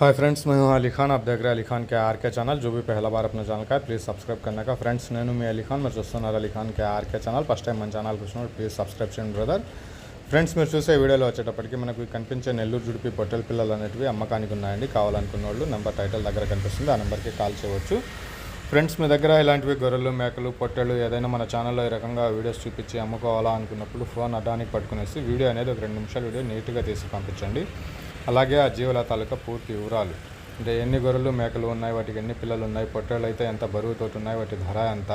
Hi friends मैं हूं अली खान आप देख रहे हैं अली खान के आर के ఛానల్ जो भी पहला बार अपना ఛానల్ का है ప్లీజ్ సబ్స్క్రైబ్ करने का ఫ్రెండ్స్ నేను మీ అలీ ఖాన్ మీరు చూస్తున్నారు Ali Khan K R K channel first time మన ఛానల్కి వచ్చినప్పుడు ప్లీజ్ సబ్స్క్రైబ్ చేయండి బ్రదర్ ఫ్రెండ్స్ మీరు చూసే వీడియోలో వచ్చేటప్పటికి మనకు కనిపించే నెల్లూరు జుడిపి పొట్టెల పిల్లలు అనేటివి అమ్మకానికి ఉన్నాయండి కావాలనుకున్న వాళ్ళు నెంబర్ టైటిల్ దగ్గర కనిపిస్తుంది ఆ నెంబర్కి కాల్ చేయవచ్చు ఫ్రెండ్స్ మీ దగ్గర ఇలాంటివి గొర్రెలు మేకలు పొట్టెలు ఏదైనా మన ఛానల్లో ఈ రకంగా వీడియోస్ చూపించి అమ్ముకోవాలా అనుకున్నప్పుడు ఫోన్ అడ్డానికి పట్టుకునేసి వీడియో అనేది ఒక రెండు నిమిషాల వీడియో నీట్గా తీసి పంపించండి అలాగే ఆ జీవుల తాలూకా పూర్తి వివరాలు. అంటే ఎన్ని గొర్రెలు మేకలు ఉన్నాయి వాటికి ఎన్ని పిల్లలు ఉన్నాయి పొట్టేళ్ళు అయితే ఎంత బరువుతో ఉన్నాయి వాటి ధర ఎంత?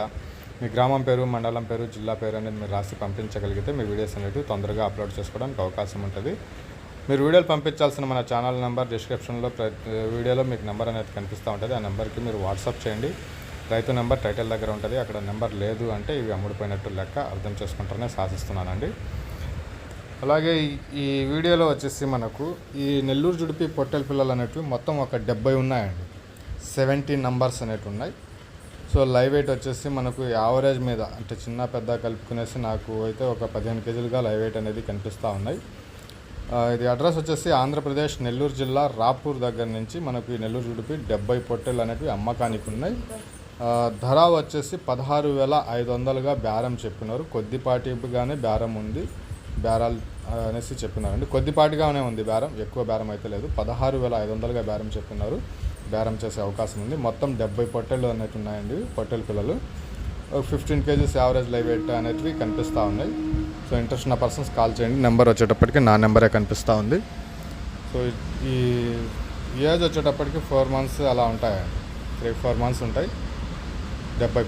మీ గ్రామం పేరు మండలం పేరు జిల్లా పేరు అనేది మీరు రాసి పంపించగలిగితే మీ వీడియోస్ అనేవి తొందరగా అప్లోడ్ చేసుకోవడానికి అవకాశం ఉంటుంది. మీరు వీడియోలు పంపించాల్సిన మన ఛానల్ నెంబర్ డిస్క్రిప్షన్లో ప్రతి వీడియోలో మీకు నెంబర్ అనేది కనిపిస్తూ ఉంటుంది. ఆ నెంబర్కి మీరు వాట్సాప్ చేయండి. రైతు నెంబర్ టైటిల్ దగ్గర ఉంటుంది. అక్కడ నెంబర్ లేదు అంటే ఇవి అమ్ముడిపోయినట్టు లెక్క అర్థం చేసుకుంటారనే శాసిస్తున్నానండి అలాగే ఈ- వీడియోలో వచ్చేసి మనకు ఈ నెల్లూరు జుడిపి పొట్టెల పిల్లలు అనేటివి మొత్తం ఒక డెబ్బై ఉన్నాయండి. సెవెంటీ నంబర్స్ అనేటివి ఉన్నాయి. సో లైవ్ వెయిట్ వచ్చేసి మనకు యావరేజ్ మీద అంటే చిన్న పెద్ద కలుపుకునేసి నాకు అయితే ఒక పదిహేను కేజీలుగా లైవ్ వెయిట్ అనేది కనిపిస్తూ ఉన్నాయి. ఇది అడ్రస్ వచ్చేసి ఆంధ్రప్రదేశ్ నెల్లూరు జిల్లా రాపూర్ దగ్గర నుంచి మనకు ఈ నెల్లూరు జుడిపి డెబ్బై పొట్టెలు అనేవి అమ్మకానికి ఉన్నాయి. ధర వచ్చేసి పదహారు వేల ఐదు వందలుగా బేరం చెప్పినారు. కొద్దిపాటిగానే బేరం ఉంది. బేరాలు అనేసి చెప్పినారండి. కొద్దిపాటిగానే ఉంది బేరం ఎక్కువ బేరం అయితే లేదు. పదహారు వేల ఐదు వందలుగా బేరం చెప్పినారు. బేరం చేసే అవకాశం ఉంది. మొత్తం డెబ్బై పొట్టెలు అనేవి ఉన్నాయండి పొట్టెల పిల్లలు. Fifteen kgs average live weight అనేటివి కనిపిస్తూ ఉన్నాయి. సో ఇంట్రెస్ట్ ఉన్న పర్సన్స్ కాల్ చేయండి. నెంబర్ వచ్చేటప్పటికి నా నెంబరే కనిపిస్తూ ఉంది. సో ఈ ఏజ్ వచ్చేటప్పటికి ఫోర్ మంత్స్ అలా ఉంటాయి త్రీ ఫోర్ మంత్స్ ఉంటాయి. డెబ్బై